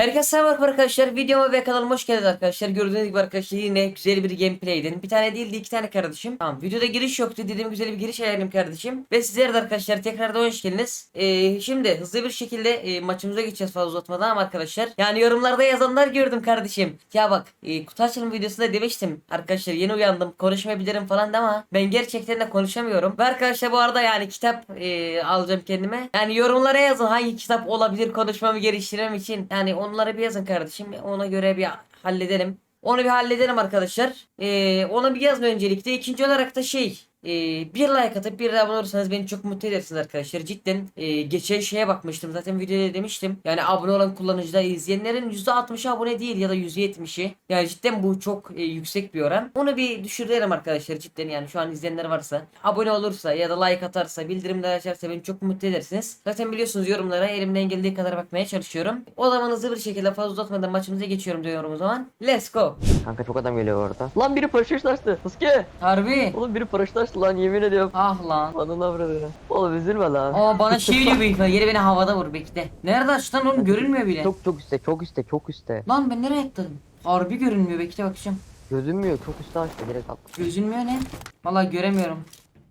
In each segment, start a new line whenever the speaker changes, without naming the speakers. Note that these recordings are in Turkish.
Herkese selam arkadaşlar. Videoma ve kanalıma hoş geldiniz arkadaşlar. Gördüğünüz gibi arkadaşlar yine güzel bir gameplay'din. Bir tane değil de iki tane kardeşim. Tamam videoda giriş yoktu. Dediğim güzel bir giriş ayarlayayım kardeşim. Ve sizlere de arkadaşlar tekrardan hoş geldiniz. Ee, şimdi hızlı bir şekilde e, maçımıza geçeceğiz fazla uzatmadan ama arkadaşlar. Yani yorumlarda yazanlar gördüm kardeşim. Ya bak e, kutu açılım videosunda demiştim. Arkadaşlar yeni uyandım konuşmayabilirim falan ama ben gerçekten de konuşamıyorum. Ve arkadaşlar bu arada yani kitap e, alacağım kendime. Yani yorumlara yazın hangi kitap olabilir konuşmamı geliştirmem için. Yani onlara bir yazın kardeşim. Ona göre bir halledelim. Onu bir halledelim arkadaşlar. Ee, ona bir yazın öncelikle. İkinci olarak da şey. E, bir like atıp bir de abone olursanız beni çok mutlu edersiniz arkadaşlar. Cidden e, geçen şeye bakmıştım. Zaten videoda demiştim. Yani abone olan kullanıcılar izleyenlerin %60'ı abone değil ya da %70'i. Yani cidden bu çok e, yüksek bir oran. Onu bir düşürelim arkadaşlar cidden yani şu an izleyenler varsa. Abone olursa ya da like atarsa bildirimleri açarsa beni çok mutlu edersiniz. Zaten biliyorsunuz yorumlara elimden geldiği kadar bakmaya çalışıyorum. O zaman hızlı bir şekilde fazla uzatmadan maçımıza geçiyorum diyorum o zaman. Let's go.
Kanka çok adam geliyor orada. Lan biri paraşüt açtı. Sasuke.
Harbi.
Oğlum biri paraşüt açtı lan yemin ediyorum.
Ah lan.
Ananı avradı. Oğlum üzülme lan.
Aa bana şey diyor büyük ihtimalle. Yeri beni havada vur bekle. Nerede aç lan oğlum görünmüyor bile.
Çok çok üstte çok üstte çok üstte.
Lan ben nereye atladım? Harbi görünmüyor bekle bakacağım.
Gözünmüyor çok üstte açtı direkt atlı.
Gözünmüyor ne? Vallahi göremiyorum.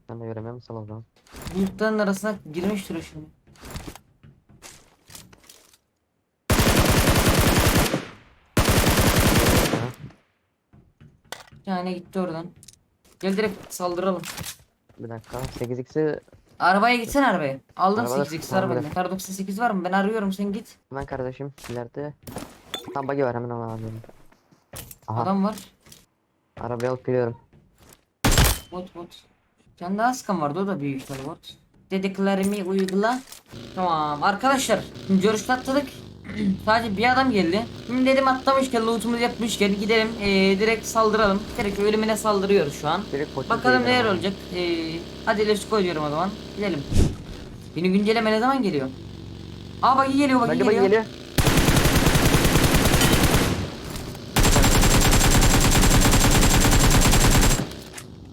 Ben de göremiyor musun o zaman?
Bulutların arasına girmiştir o şimdi. Tane gitti oradan. Gel direkt saldıralım.
Bir dakika 8x'i
Arabaya gitsene arabaya. Aldım
Arabada
8x
tamam,
arabanı. Kar 98 var mı? Ben arıyorum sen git.
hemen kardeşim ileride. Tam bagi var hemen onu alıyorum. Aha
Adam var.
arabayı alıp geliyorum.
Bot bot. Can daha sıkan vardı o da büyük ihtimalle bot. Dediklerimi uygula. Tamam arkadaşlar. Görüşte atladık. Sadece bir adam geldi. Şimdi dedim atlamışken lootumuzu yapmışken gidelim ee, direkt saldıralım. Direkt ölümüne saldırıyoruz şu an.
Direkt
Bakalım neler
ama.
olacak. Ee, hadi let's go diyorum o zaman. Gidelim. Yeni güncelleme ne zaman geliyor? Aa bagi geliyor bagi
Bagi
geliyor.
bagi geliyor.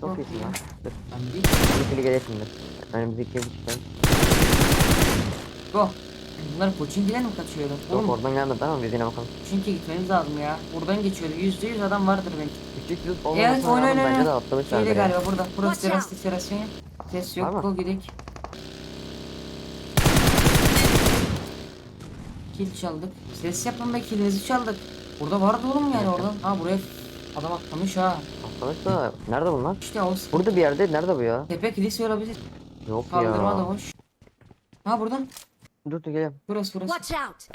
Çok iyisin lan. Dur.
Ben bir-
Önümüzdeki gelir şimdi. Önümüzdeki bir çıkalım.
Go. Bunlar Pochinki'den mi kaçıyordu?
Yok
Oğlum
oradan gelmedi ama biz yine bakalım.
Pochinki gitmemiz lazım ya. Buradan geçiyordu. Yüzde yüz adam vardır benim.
Küçük yüz
Evet
olmamasına
oyna
rağmen
oyna
bence de
oyna.
atlamışlar
Şeyde galiba burada. Burası
Watch
teras testerasyon ya. Ses
Var
yok.
mı?
Go gidelim. Kill çaldık. Ses yapın be killinizi çaldık. Burada vardı oğlum yani oradan. Ha buraya adam atlamış ha.
Atlamış da nerede bunlar?
İşte o
Burada bir yerde nerede bu ya?
tepe kilise olabilir.
Yok
Kaldırma da
ya.
boş. Ha burada.
Dur dur geliyorum.
Burası burası.
Watch out!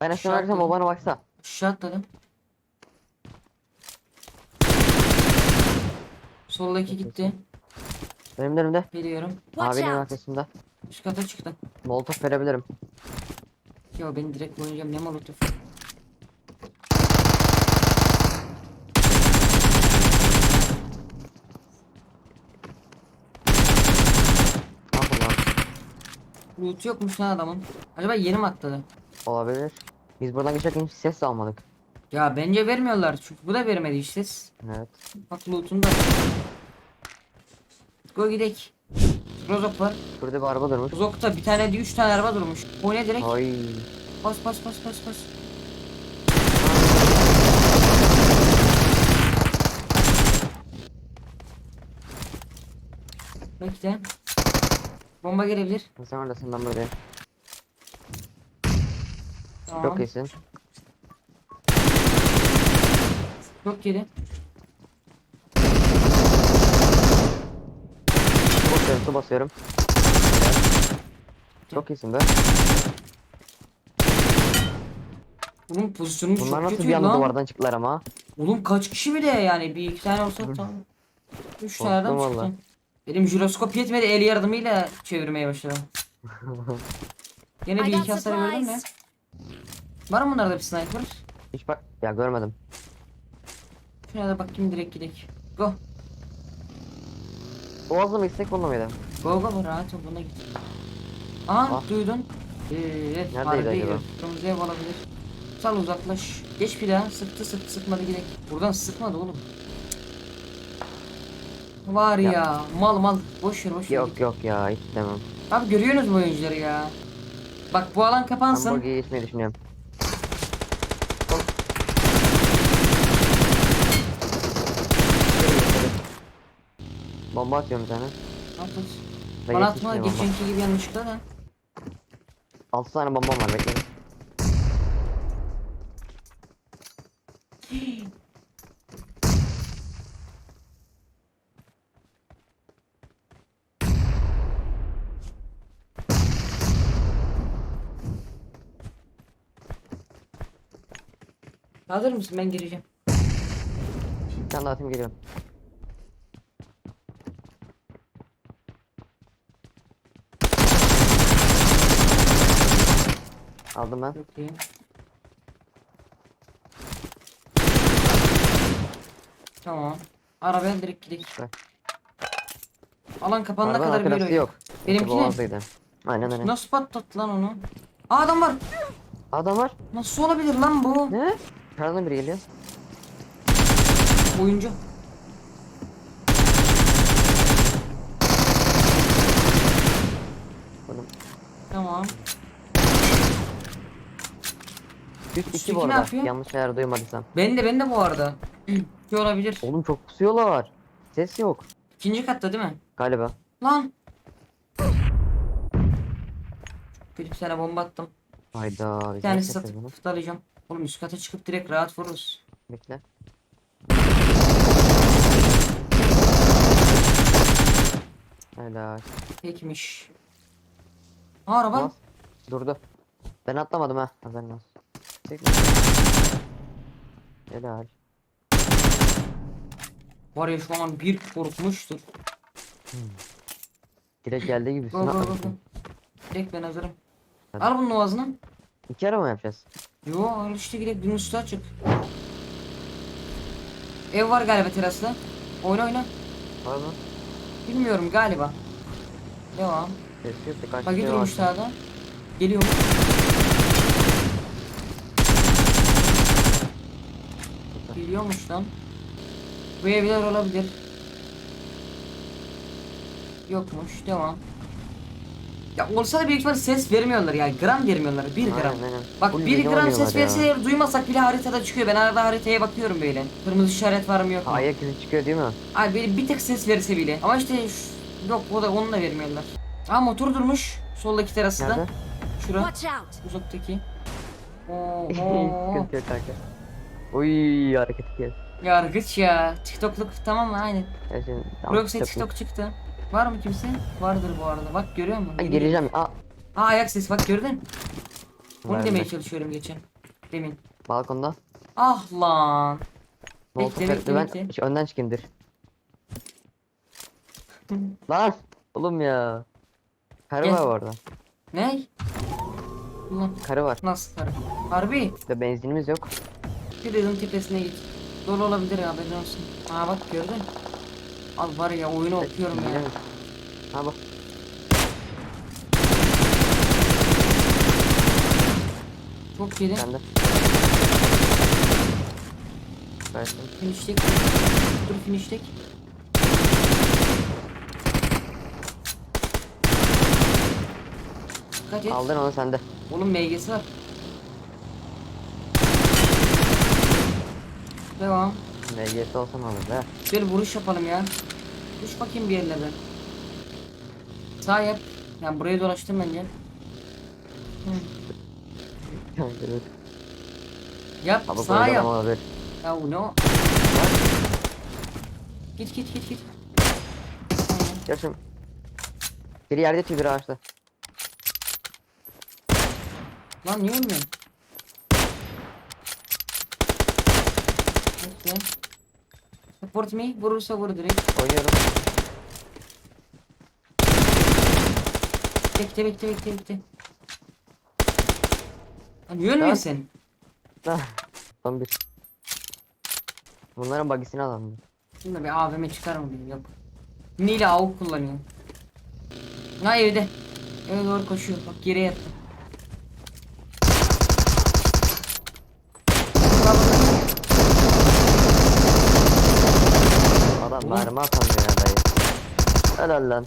Ben aşağı
Aşağı
versem o bana baksa.
Aşağı atladım. Soldaki gitti.
Benim de önümde.
Geliyorum.
Watch
Abinin
out!
arkasında.
Üst kata çıktım.
Molotof verebilirim.
Ya ben direkt oynayacağım ne molotof.
Ne yapalım lan?
Loot yokmuş lan adamın. Acaba yeni mi atladı?
Olabilir. Biz buradan geçerken hiç ses de almadık.
Ya bence vermiyorlar çünkü bu da vermedi işte.
Evet.
Bak loot'unu da. Go gidek. Rozok var.
Burada bir araba durmuş.
Rozok'ta bir tane değil üç tane araba durmuş. O ne direkt?
Ay.
Bas bas bas bas bas. Bekle. Bomba gelebilir.
Sen oradasın ben buradayım.
Tamam.
Çok iyisin.
Çok geri.
Su basıyorum su basıyorum. Çok iyisin be.
Oğlum pozisyonum
Bunlar
çok
nasıl
kötü
bir anda
lan.
duvardan çıktılar ama.
Oğlum kaç kişi bir de yani bir iki tane olsa tamam. Üç tane adam
Korktum
çıktı. Benim jiroskop yetmedi el yardımıyla çevirmeye başladım. Yine bir iki hasar gördün mü? Var mı bunlarda bir sniper?
Hiç bak. Ya görmedim.
Şuna da bakayım direkt gidelim. Go.
Boğazlı mı gitsek bununla mıydı?
Go go rahat ol buna git. Aha
Ah.
duydun. Ee,
Neredeydi
harbi. Kırmızı ev olabilir. Sal uzaklaş. Geç bir daha sıktı sıktı sıkmadı gidelim. Buradan sıkmadı oğlum. Var ya,
Ya.
mal mal boş ver boş ver.
Yok yok ya hiç demem.
Abi görüyorsunuz bu oyuncuları ya. Bak bu alan
Ben
kapansın.
buggy'ye geçmeyi düşünüyorum. Bomba atıyorum sana.
At at.
Ve
Bana atma geçenki gibi yanlışlıkla da.
6 tane bombam var bekleyin.
Hazır mısın? Ben gireceğim.
Tane daha atayım geliyorum. Aldım ben.
Çok iyi. Tamam. Arabaya direkt gidelim.
Süper.
Alan kapanana
Arabanın
kadar böyle oyun.
yok.
Benimki ne?
Boğaz'daydı. Aynen öyle.
Nasıl patlattı lan onu? Aa, adam var.
Adam var.
Nasıl olabilir lan bu?
Ne? Kardan biri geliyor.
Oyuncu.
Oğlum.
Tamam.
Üst iki
Üstteki
bu
ne
arada.
yapıyor?
Yanlış eğer duymadıysam.
Ben de ben de bu arada. Ki olabilir.
Oğlum çok pusuyorlar. Ses yok.
İkinci katta değil mi?
Galiba.
Lan. Bir tane bomba attım.
Hayda.
Bir tanesi satıp fıtlayacağım. Oğlum üst kata çıkıp direkt rahat vururuz.
Bekle. Helal.
Pekmiş. Aa, araba.
Bas. Durdu. Ben atlamadım ha. Haberin olsun. Helal.
Var ya şu an bir korkmuştur.
Direkt geldiği gibi
Go go go. Direkt ben hazırım.
Hadi.
Al bunun ovazını.
İki ara mı yapacağız?
Yo al işte direkt bir üstü açık. Ev var galiba teraslı. Oyna oyna.
Var mı?
Bilmiyorum galiba. Devam.
Kaç
Bak
var.
durmuş sağda. Geliyor. Geliyormuş lan. Bu evler olabilir. Yokmuş. Devam. Ya olsa da büyük ihtimalle ses vermiyorlar ya. Gram vermiyorlar. 1 gram.
Aynen.
Bak
Full
1
bilgi
gram ses
oynuyorlar ya.
verseler duymasak bile haritada çıkıyor. Ben arada haritaya bakıyorum böyle. Kırmızı işaret var mı yok mu?
Ayak izi çıkıyor değil mi?
Abi böyle bir tek ses verse bile. Ama işte şu- yok o da onu da vermiyorlar. Aa motor durmuş. Soldaki terası da.
Nerede?
Şura.
Watch out!
Uzaktaki. Oo.
Sıkıntı yok kanka. Uy hareket gel.
Yargıç ya. TikTokluk tamam mı? Aynen.
Ya şimdi,
yoksa
çok iyi.
TikTok çıktı. Var mı kimse? Vardır bu arada. Bak görüyor musun?
Ha,
Geliyor.
geleceğim. Aa,
Aa ayak sesi bak gördün. Bunu demeye çalışıyorum geçen. Demin.
balkonda.
Ah lan. Bekle,
ben
bekle.
şu önden çıkayım dur. Lan oğlum ya. Karı
Gel.
var orada.
Ne? Ulan
Karı var.
nasıl karı? Harbi.
İşte benzinimiz yok.
Bir dedim tepesine git. Dolu olabilir ya haberin olsun. Aa bak gördün. Al var ya oyunu okuyorum ya.
Ha bak.
Çok yedi.
Sende. Versin.
Finiştek. Dur finiştek. Dikkat et.
Aldın onu sende.
Oğlum MG'si var. Devam.
MGS olsam alır be.
Şöyle vuruş yapalım ya. Vuruş bakayım bir yerlere. Sağ yap. Ya burayı dolaştım bence. Hı. Yap.
Abi
sağ yap.
olabilir.
Ya bu ne o? Git git git git.
Gel şimdi. Biri yerde yatıyor biri ağaçta.
Lan niye ölmüyorsun? Bekle. Support me. Vurursa vur direkt.
Oynuyorum.
Bekle bekle bekle bekle. Lan niye ölmüyorsun sen?
Ah, Son bir. Bunların bagisini alalım.
Bunda bir AVM çıkar mı yok. Nile AUK kullanıyor. Ha evde. Eve doğru koşuyor. Bak yere yattı.
Mermi atamıyor ya dayı. Helal lan.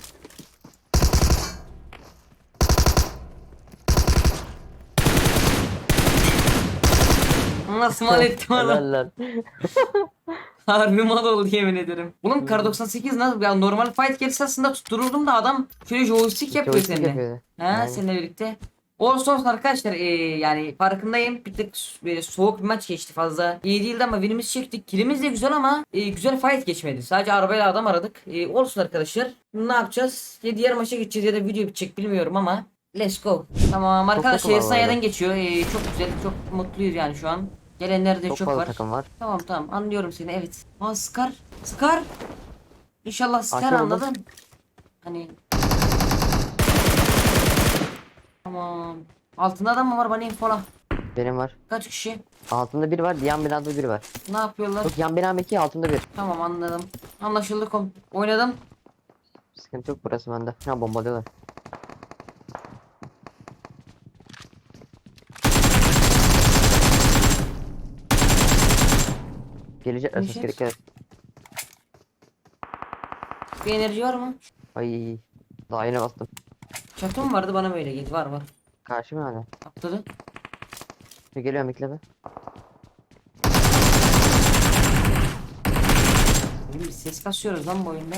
Nasıl mal ettim adam.
Helal lan.
Harbi mal oldu yemin ederim. Oğlum kar 98 nasıl ya normal fight gelse aslında tuttururdum da adam şöyle joystick yapıyor
Joystick
seninle.
yapıyor.
Ha
Aynen.
seninle birlikte. Olsun olsun arkadaşlar ee, yani farkındayım. Bir tık e, soğuk bir maç geçti fazla. İyi değildi ama winimizi çektik. Kilimiz de güzel ama e, güzel fight geçmedi. Sadece arabayla adam aradık. E, olsun arkadaşlar. Ne yapacağız? Ya diğer maça geçeceğiz ya da video bitecek bilmiyorum ama let's go. Tamam arkadaşlar
arada.
geçiyor. E, çok güzel çok mutluyuz yani şu an. Gelenler de
Çok,
çok, var.
takım var.
tamam tamam. Anlıyorum seni evet. Aa Scar. Scar. İnşallah Scar anladın. Hani Tamam. Altında adam mı var bana infola.
Benim var.
Kaç kişi?
Altında bir var. Yan binada bir var.
Ne yapıyorlar?
Yok yan binam iki altında bir.
Tamam anladım. Anlaşıldı kom. Oynadım.
Sıkıntı yok burası bende. Ha bombalıyorlar. Gelecekler ses
Gelecek.
gerekir.
Bir enerji var mı?
Ay. Daha yeni bastım.
Çatı mı vardı bana böyle geldi. Var var.
Karşı mı hala?
Atladı.
Bir geliyorum bekle be.
Oğlum biz ses kasıyoruz lan bu oyunda.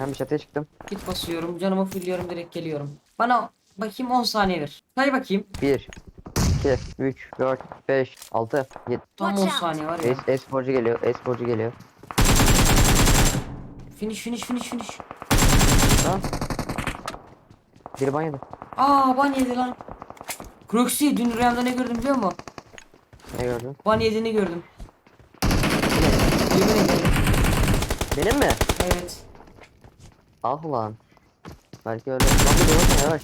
Ben bir çatıya çıktım.
Git basıyorum. Canımı fulluyorum direkt geliyorum. Bana bakayım 10 saniye ver. Say bakayım.
1 2 3 4 5 6 7
Tam 10
Watch out.
saniye var ya.
Es esporcu geliyor. Esporcu geliyor.
Finish finish finish finish.
Tamam. Biri banyoda.
Aa ban yedi lan. Croxy dün rüyamda ne gördüm biliyor musun?
Ne gördün?
Ban yediğini gördüm. Yemin ederim.
Benim mi?
Evet.
Ah lan. Belki öyle. Lan bir dur yavaş.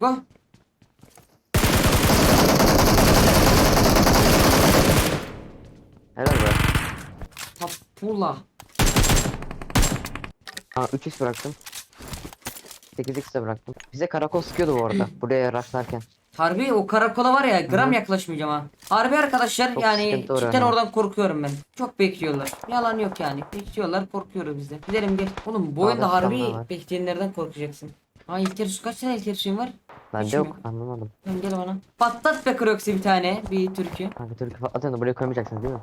Go.
Helal be.
Tapula.
Aa 3x bıraktım. 8x de bıraktım. Bize karakol sıkıyordu bu arada. Buraya rushlarken.
Harbi o karakola var ya gram
Hı.
yaklaşmayacağım ha. Harbi arkadaşlar
Çok
yani
sıkıntı
cidden oradan korkuyorum ben. Çok bekliyorlar. Yalan yok yani. Bekliyorlar korkuyoruz biz de. Gidelim gel. Oğlum bu oyunda
Sağda
harbi
var.
bekleyenlerden korkacaksın. Aa İlker su kaç tane İlker suyun var?
Bende
Hiç
yok. Anlamadım.
Gel bana. Patlat be Croxy bir tane. Bir türkü.
Kanka Türk'ü patlatın da buraya koymayacaksınız değil mi?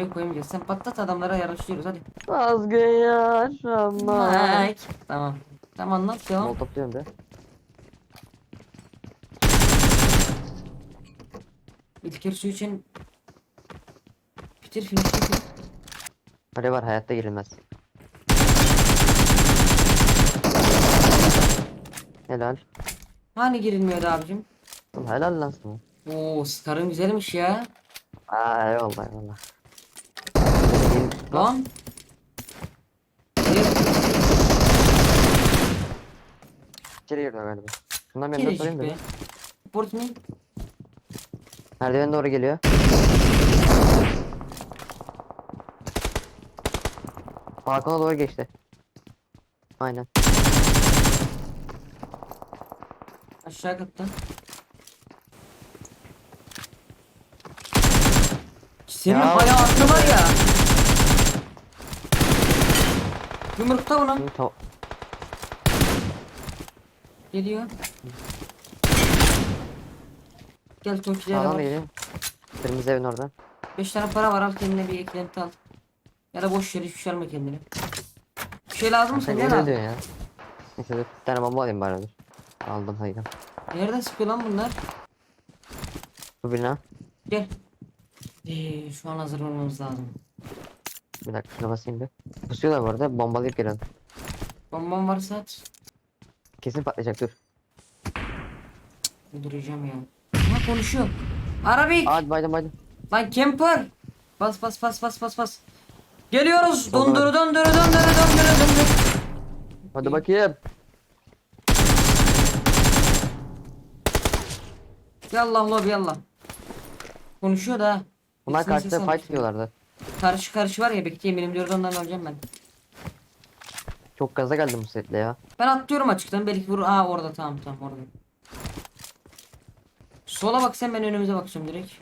Yok koymayacağız. Sen patlat adamlara yarışıyoruz hadi.
Vazgeçemem.
Mike. Tamam. Tamam anlat devam.
Mol topluyorum da.
İlker su için bitir finish bitir.
Hadi var hayatta girilmez. Helal.
Hani girilmiyordu abicim?
Oğlum Helal lan sana.
Oo Scar'ın güzelmiş ya.
Aa eyvallah eyvallah.
Lan.
İçeri girdi galiba. Şundan bir M4
Gelecek
alayım da.
be. Report me.
Merdiven doğru geliyor. Balkona doğru geçti. Aynen.
Aşağı katta. Senin
Ya.
hayatı var ya. Yumrukta ona.
Şimdi to-
Geliyor. Gel Tokilere bak.
geliyor. Kırmızı evin oradan.
5 tane para var al kendine bir eklenti al. Ya da boş yere hiçbir şey alma kendine. Bir şey lazım mı
ne
Ne lazım?
diyorsun ya? Neyse. Bir tane bomba alayım bari. Aldım hayır.
Nereden sıkıyor lan bunlar?
Bu bina.
Gel. Ee, şu an hazır olmamız lazım.
Bir dakika şuna basayım bir. Pusuyorlar bu arada bombalayıp gelelim.
Bombam varsa at.
Kesin patlayacak dur.
Duracağım ya. Ha konuşuyor. Arabik.
Hadi baydım baydım.
Lan camper. Bas bas bas bas bas bas. Geliyoruz.
Baba.
Donduru donduru donduru donduru donduru.
Hadi bakayım.
Yallah lobi yallah. Konuşuyor da. ha.
Bunlar karşıda
almış.
fight diyorlardı.
Karşı karşı var ya bekleyin benim diyordu ondan alacağım ben.
Çok gaza geldim bu setle ya.
Ben atlıyorum açıktan belki vurur. Aa orada tamam tamam orada. Sola bak sen ben önümüze bakacağım direkt.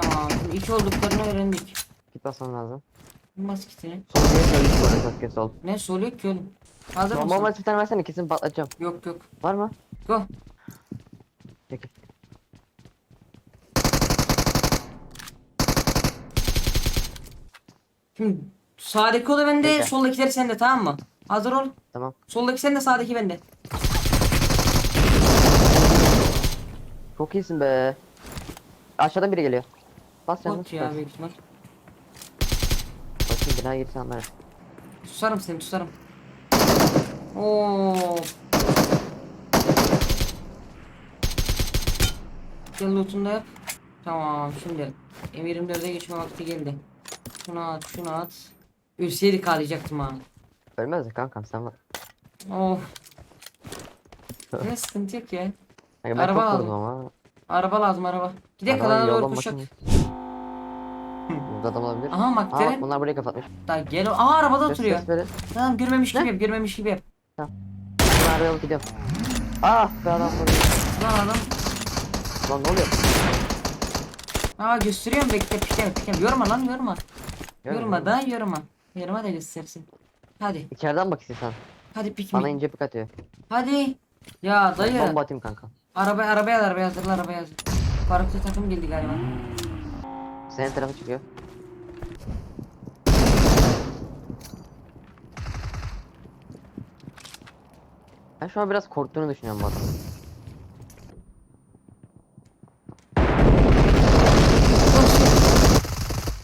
Tamam şimdi iki olduklarını öğrendik.
Git basman lazım.
Bas kitini.
Sol diye söyledim bu arada çok kötü sol.
Ne sol yok ki oğlum. Hazır
Bomba
mısın?
bir tane versene kesin patlatacağım.
Yok yok.
Var mı?
Go.
Peki.
Şimdi sağdaki oda bende,
Peki.
soldakiler sende tamam mı? Hazır ol.
Tamam.
Soldaki sende, sağdaki bende.
Çok iyisin be. Aşağıdan biri geliyor. Bas canım.
Bot ya büyük ihtimal.
Bakayım binaya girse anlarım.
Susarım seni, susarım. Oo. Gel lootunu da yap. Tamam şimdi. M24'e geçme vakti geldi. Şunu at, şunu at. Ölseydik ağlayacaktım ha.
Ölmez de kankam sen var.
Of. Ne sıkıntı yok ya.
Yani
Araba
vurdum ama.
Araba lazım araba. Gidelim kalana doğru koşak.
Burada adam olabilir.
Aha
Aa bak
McLaren.
bunlar burayı kapatmış.
Da gel. Aa arabada
Ses
oturuyor.
ses verin.
Tamam görmemiş gibi yap, görmemiş gibi yap.
Ben arabaya alıp gidiyorum. Ah be adam vuruyor.
Lan adam.
Lan ne oluyor?
Aa gösteriyorum bekle pikleme pikleme. Yorma lan yorma. Yorma
musun?
da yorma. Yorma da göstersin. Hadi.
İçeriden bak istiyorsan.
Hadi pik
Bana ince pik atıyor.
Hadi. Ya dayı.
Bomba atayım kanka.
Araba arabaya arabaya hazırla arabaya hazır. Farklı takım geldi galiba.
Senin tarafı çıkıyor. Ben şu an biraz korktuğunu düşünüyorum bu adamın.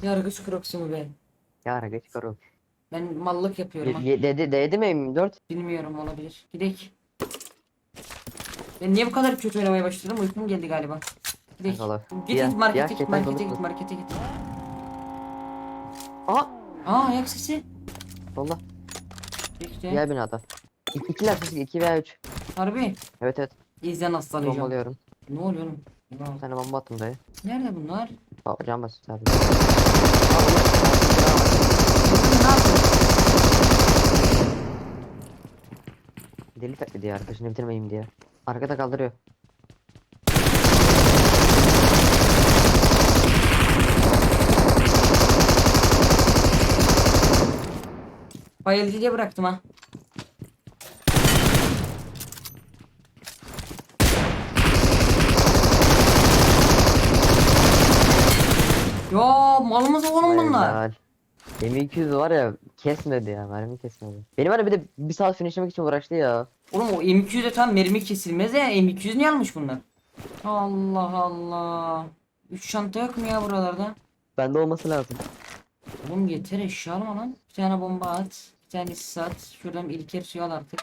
Yargıç kroksimu be.
Yara geç karı.
Ben mallık yapıyorum. ha.
Dedi değdi mi M24?
Bilmiyorum olabilir. Gidek. Ben niye bu kadar kötü oynamaya başladım? Uykum geldi galiba. Gidek.
Allah.
Git git markete
diğer
git markete git markete git.
Aha!
Aa ayak sesi.
Solda.
İşte.
Diğer binada. İki, sesi 2 veya 3.
Harbi.
Evet evet.
İzlen hastalayacağım.
Bombalıyorum.
Ne oluyor oğlum?
Bir tane bomba attım dayı.
Nerede bunlar?
Aa, can basit abi. Deli taklidi ya arkadaşını bitirmeyeyim diye. Arkada kaldırıyor.
Bayıldı diye bıraktım ha. Ya malımız oğlum bunlar.
Helal. M200 var ya kesmedi ya mermi kesmedi. Benim var ya bir de bir saat finishlemek için uğraştı ya.
Oğlum o M200'de tam mermi kesilmez ya. M200 niye almış bunlar? Allah Allah. 3 çanta yok mu ya buralarda?
Bende olması lazım.
Oğlum yeter eşya alma lan. Bir tane bomba at. Bir tane sis at. Şuradan ilker suyu al artık.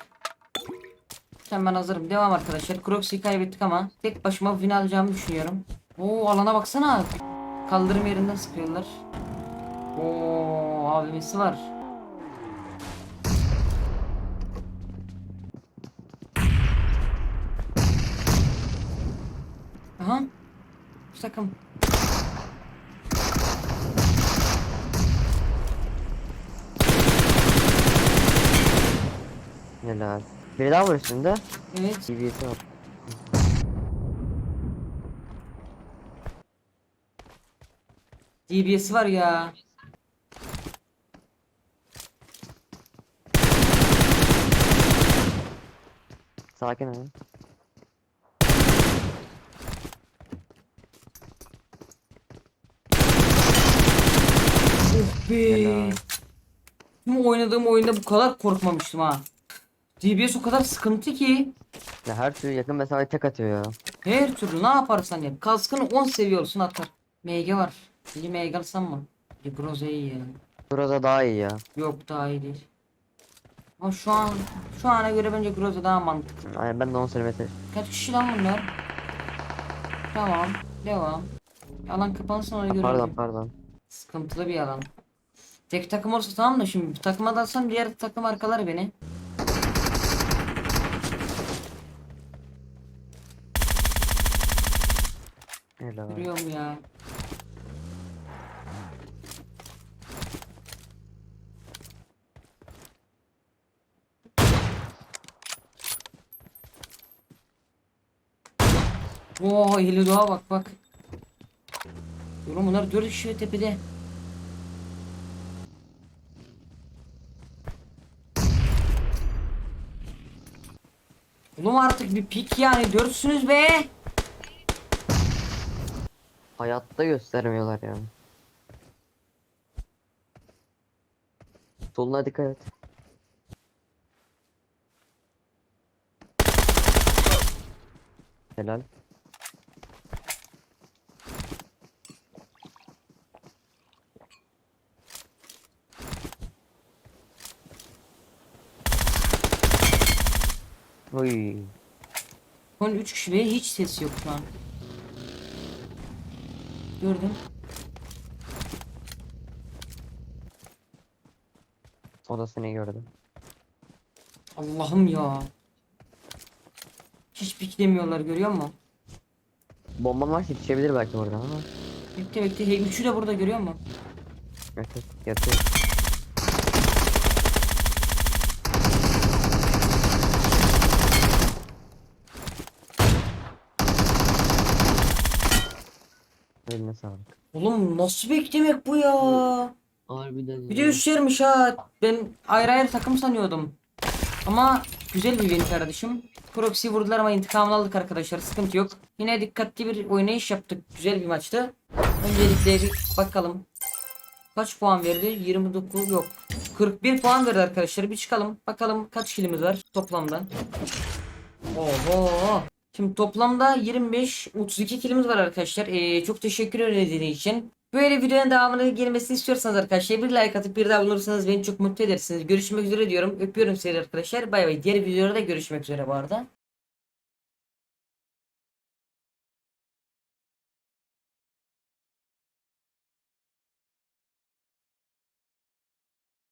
Sen ben hazırım. Devam arkadaşlar. Crocs'u kaybettik ama tek başıma win alacağımı düşünüyorum. Oo alana baksana. Kaldırım yerinden sıkıyorlar. Oo abimisi var. Aha. Şu takım.
Helal. Biri daha var üstünde.
Evet.
TV'si var.
DBS var ya.
Sakin olun.
Of be.
Helal.
Tüm oynadığım oyunda bu kadar korkmamıştım ha. DBS o kadar sıkıntı ki.
Ya her türlü yakın mesafe tek atıyor ya.
Her türlü ne yaparsan yap. Kaskını 10 seviye olsun atar. MG var. Alsam mı? Bir Groza iyi ya.
Burada daha iyi ya.
Yok daha iyi değil. Ama şu an şu ana göre bence Groza daha mantıklı.
Aynen ben de 10 söylemesi.
Kaç kişi lan bunlar? Tamam. Devam. Alan kapansın ona göre.
Pardon pardon.
Sıkıntılı bir alan. Tek takım olsa tamam da şimdi bir takıma dalsam diğer takım arkalar beni.
Helal.
Görüyorum ya. Oo eli doğa bak bak. Oğlum bunlar dört kişi tepede. Oğlum artık bir pik yani dörtsünüz be.
Hayatta göstermiyorlar yani. Soluna dikkat et. Helal. Oy.
Son 3 kişi ve hiç ses yok şu an. Gördüm.
O da seni gördü.
Allah'ım ya. Hiç piklemiyorlar görüyor musun?
Bomba var yetişebilir belki buradan ama.
Bekle bekle. Hey, üçü de burada görüyor musun?
Evet, evet, yatıyor. Sağlık.
Oğlum nasıl beklemek bu ya?
Harbiden
Bir de üçlermiş ha. Ben ayrı ayrı takım sanıyordum. Ama güzel bir win kardeşim. Proxy vurdular ama intikamını aldık arkadaşlar. Sıkıntı yok. Yine dikkatli bir oynayış yaptık. Güzel bir maçtı. Öncelikle bakalım. Kaç puan verdi? 29 yok. 41 puan verdi arkadaşlar. Bir çıkalım. Bakalım kaç kilimiz var toplamda. Oho. Şimdi toplamda 25 32 kilimiz var arkadaşlar. Ee, çok teşekkür ederim için. Böyle videonun devamını gelmesini istiyorsanız arkadaşlar bir like atıp bir daha bulursanız beni çok mutlu edersiniz. Görüşmek üzere diyorum. Öpüyorum sizleri arkadaşlar. Bay bay. Diğer videolarda görüşmek üzere bu arada.